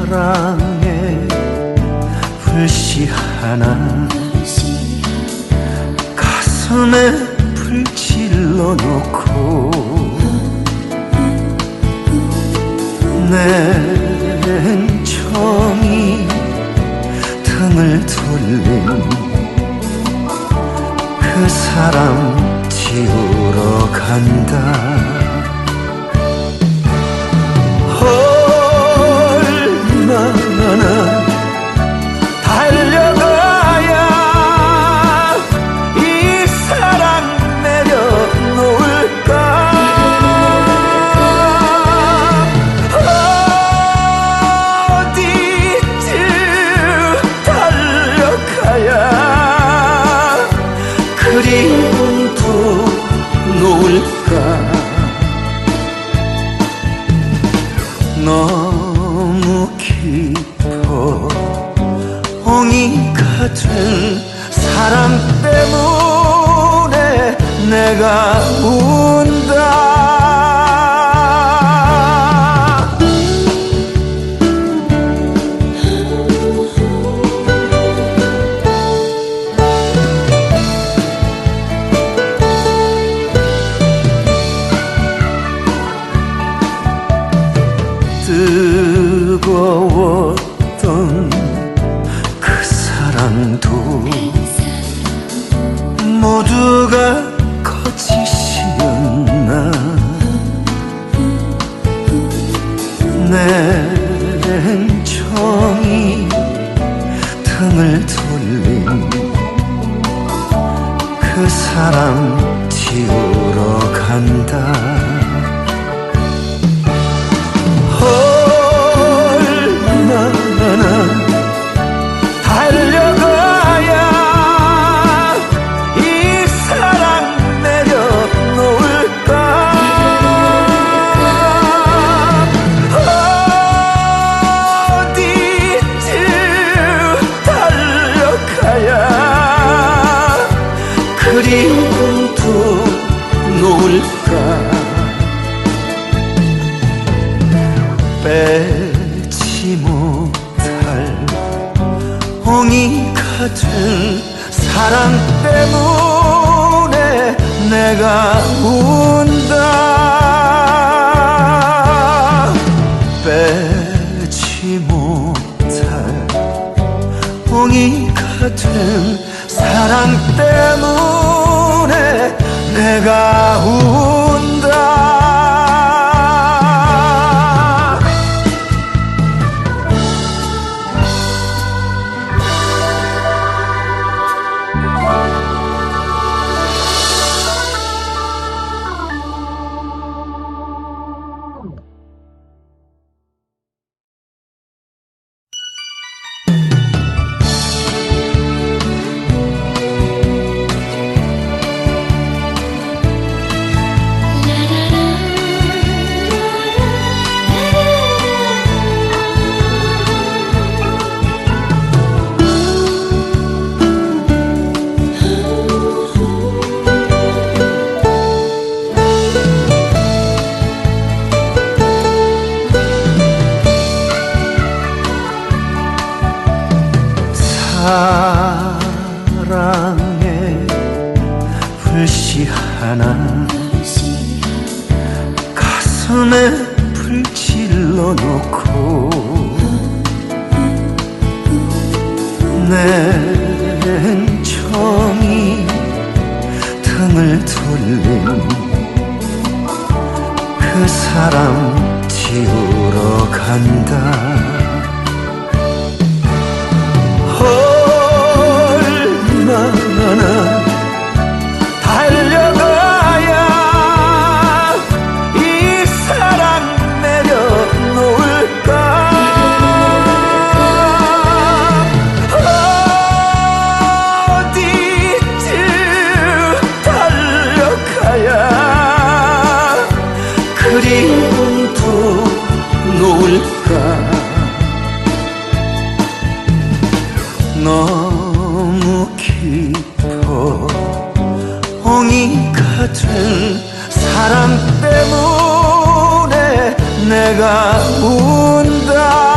사랑의 불씨 하나. 가슴에 불 질러 놓고 내정이 등을 돌린 그 사람 지우러 간다. 등을 돌린 그 사람 지우러 간다 그리움도 놓을까? 빼지 못할 옹이가 된 사랑 때문에 내가 운다. 빼지 못할 옹이가 된 사랑 때문에 내가 사람 지우러 간다 너무 깊어 옹이가 된 사랑 때문에 내가 운다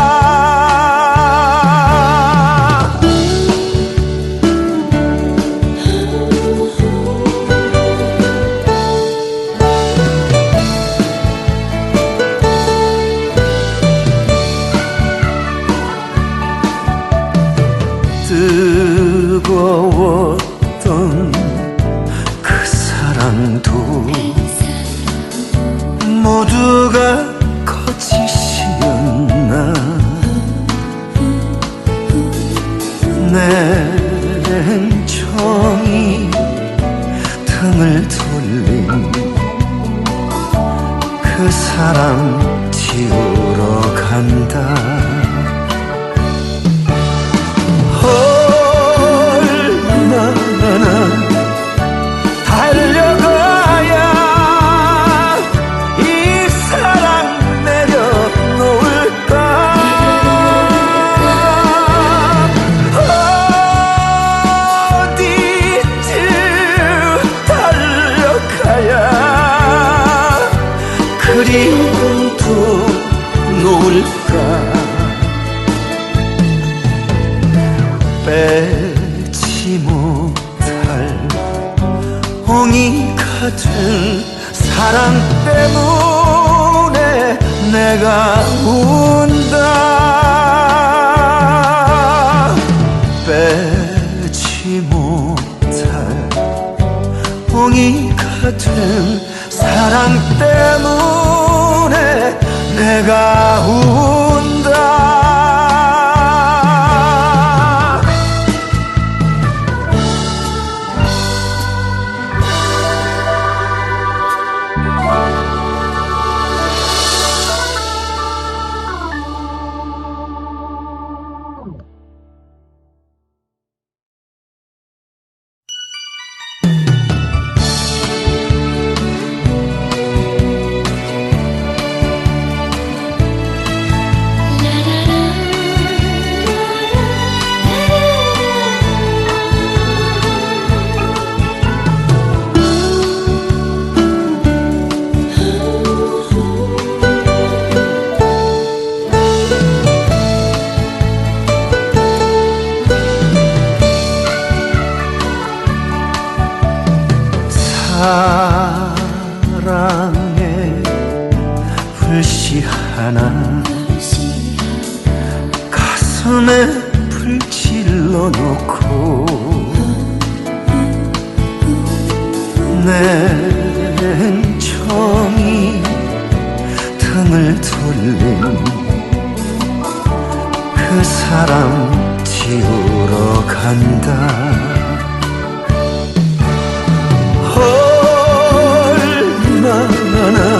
사랑도 모두가 거짓이었나? 내 정이 등을 돌린 그 사람 지우러 간다. 내가 우 가슴에 불 질러놓고 내정이 등을 돌린 그 사람 지우러 간다. 얼마나.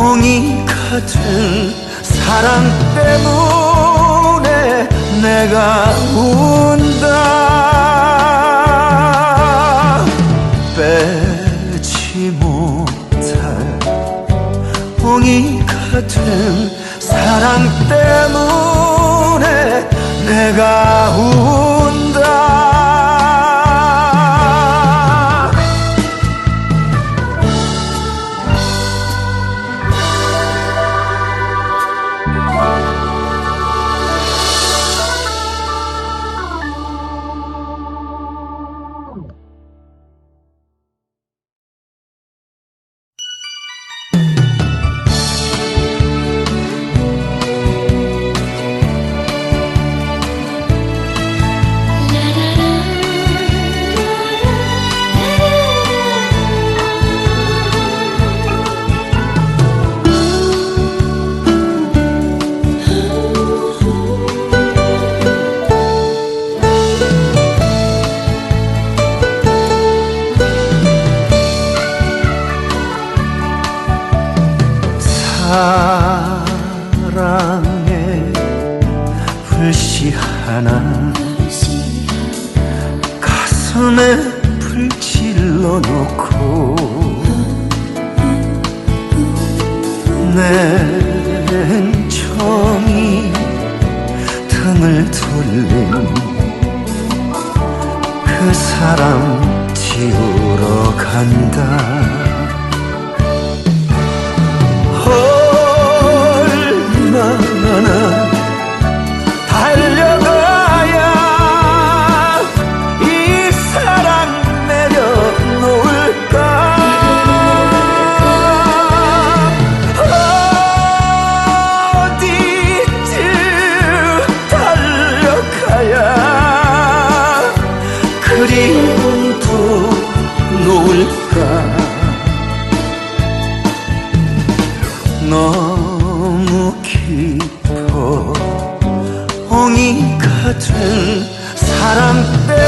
웅이 같은 사랑 때문에 내가 운다. 빼지 못할 웅이 같은 사랑 때문에 내가 운다. how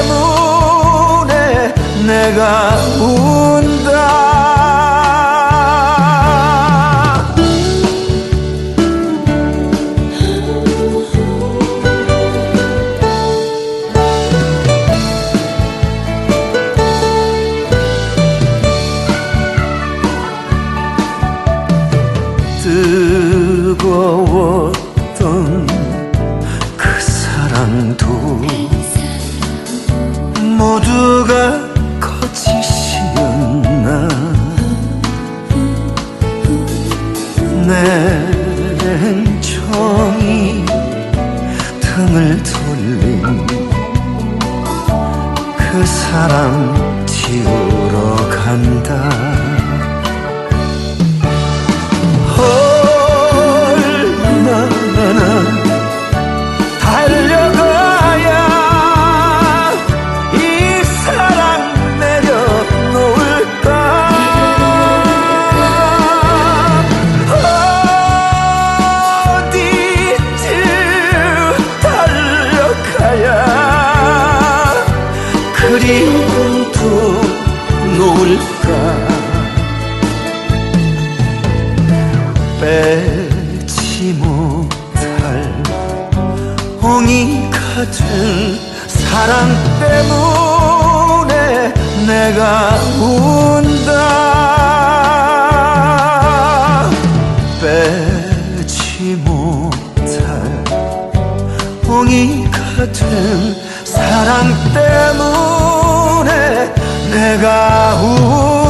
때문에 내가 운다. 은총이 등을 돌린 그 사람 you. carro.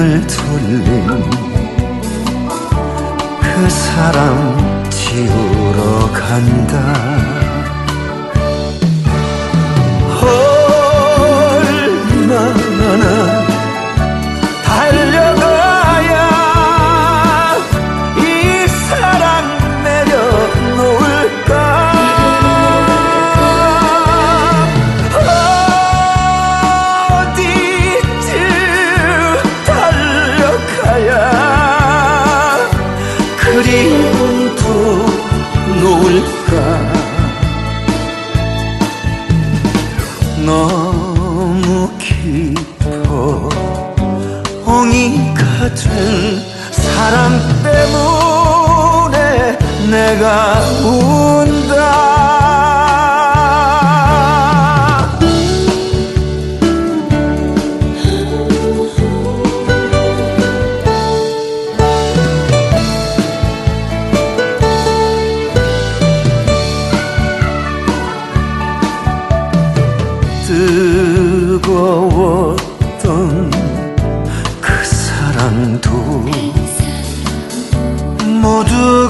가슴을 돌린 그 사람 지우러 간다. 언제부터 놀까? 너무 깊어 옹이 같은 사람 때문에 내가 운다. 뜨거웠던 그 사랑도 그 모두